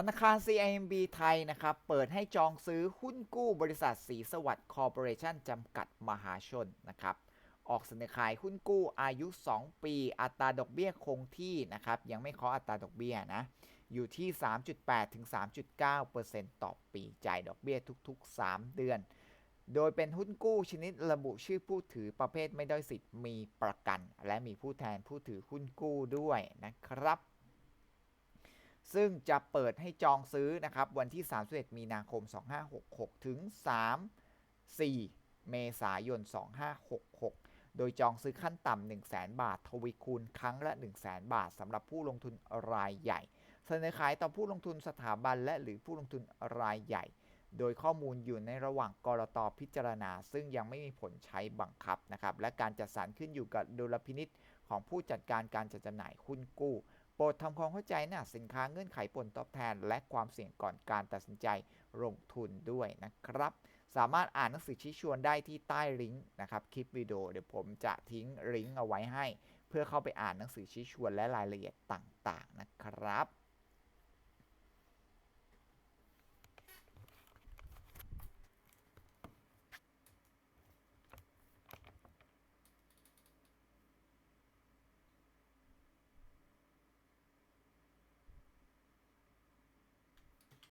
ธนาคาร CIMB ไทยนะครับ เปิดให้จองซื้อหุ้นกู้บริษัทสีสวัสดิ์คอร์ปอเรชั่นจำกัดมหาชนนะครับ ออกเสนอขายหุ้นกู้อายุ 2 ปี อัตราดอกเบี้ยคงที่นะครับ ยังไม่เคาะอัตราดอกเบี้ยนะ อยู่ที่ 3.8 ถึง 3.9%ต่อปี จ่ายดอกเบี้ยทุก ๆ 3 เดือน โดยเป็นหุ้นกู้ชนิดระบุชื่อผู้ถือประเภทไม่ได้สิทธิ์มีประกัน และมีผู้แทนผู้ถือหุ้นกู้ด้วยนะครับ ซึ่งจะเปิดให้จองซื้อนะครับวันที่ 31 มีนาคม 2566 ถึง 3 4 เมษายน 2566 โดยจองซื้อขั้นต่ำ 1 0 0 0 0 0 บาท ทวีคูณครั้งละ1 0 0 0 0 0 บาทสำหรับผู้ลงทุนรายใหญ่ เสนอขายต่อผู้ลงทุนสถาบันและหรือผู้ลงทุนรายใหญ่ โดยข้อมูลอยู่ในระหว่างกรตพิจารณา ซึ่งยังไม่มีผลใช้บังคับนะครับ และการจัดสรรขึ้นอยู่กับดุลพินิษของผู้จัดการการจัดจำหน่ายหุ้นกู้ โปรดทำความเข้าใจนะสินค้าเงื่อนไขผลตอบแทน และความเสี่ยงก่อนการตัดสินใจลงทุนด้วยนะครับ สามารถอ่านหนังสือชี้ชวนได้ที่ใต้ลิงก์นะครับคลิปวิดีโอเดี๋ยวผมจะทิ้งลิงก์เอาไว้ให้ เพื่อเข้าไปอ่านหนังสือชี้ชวนและรายละเอียดต่างๆนะครับ